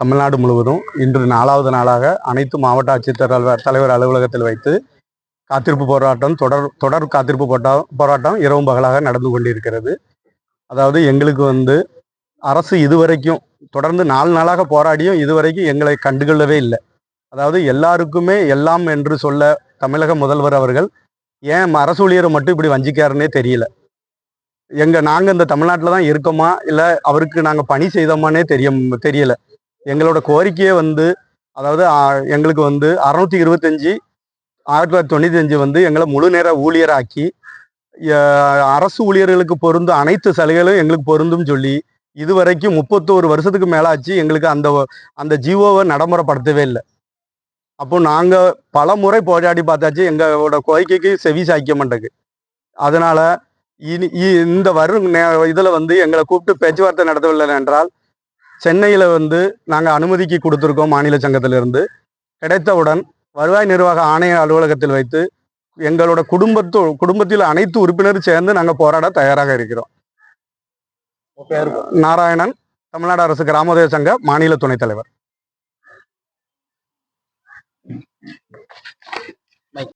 தமிழ்நாடு முழுவதும் இன்று நாலாவது நாளாக அனைத்து மாவட்ட ஆட்சித்தலைவர் தலைவர் அலுவலகத்தில் வைத்து காத்திருப்பு போராட்டம் தொடர் தொடர் காத்திருப்பு போட்டா போராட்டம் இரவும் பகலாக நடந்து கொண்டிருக்கிறது. அதாவது எங்களுக்கு வந்து அரசு இதுவரைக்கும் தொடர்ந்து நாலு நாளாக போராடியும் இதுவரைக்கும் எங்களை கண்டுகொள்ளவே இல்லை. அதாவது எல்லாருக்குமே எல்லாம் என்று சொல்ல தமிழக முதல்வர் அவர்கள் ஏன் அரசு ஊழியரை மட்டும் இப்படி வஞ்சிக்காருன்னே தெரியல. எங்க நாங்க இந்த தமிழ்நாட்டில் தான் இருக்கோமா? இல்லை அவருக்கு நாங்க பணி செய்தோமானே தெரிய தெரியல. எங்களோட கோரிக்கையே வந்து அதாவது எங்களுக்கு வந்து அறுநூத்தி இருபத்தஞ்சி ஆயிரத்தி தொள்ளாயிரத்தி தொண்ணூத்தி அஞ்சு வந்து எங்களை முழு நேர ஊழியராக்கி அரசு ஊழியர்களுக்கு பொருந்தும் அனைத்து சலுகைகளும் எங்களுக்கு பொருந்தும் சொல்லி இதுவரைக்கும் முப்பத்தோரு வருஷத்துக்கு மேலாச்சு எங்களுக்கு அந்த அந்த ஜிஓவை நடைமுறைப்படுத்தவே இல்லை. அப்போ நாங்கள் பல முறை போராடி பார்த்தாச்சு எங்களோட கோரிக்கைக்கு செவி சாய்க்க மாட்டேங்குது. அதனால இனி இந்த வரும் இதுல வந்து எங்களை கூப்பிட்டு பேச்சுவார்த்தை நடத்தவில்லை என்றால் சென்னையில வந்து நாங்க அனுமதிக்கு கொடுத்துருக்கோம் மாநில சங்கத்திலிருந்து. கிடைத்தவுடன் வருவாய் நிர்வாக ஆணைய அலுவலகத்தில் வைத்து எங்களோட குடும்பத்தோ குடும்பத்தில் அனைத்து உறுப்பினரும் சேர்ந்து நாங்க போராட தயாராக இருக்கிறோம். நாராயணன் தமிழ்நாடு அரசு கிராமோதய சங்க மாநில துணைத் தலைவர்.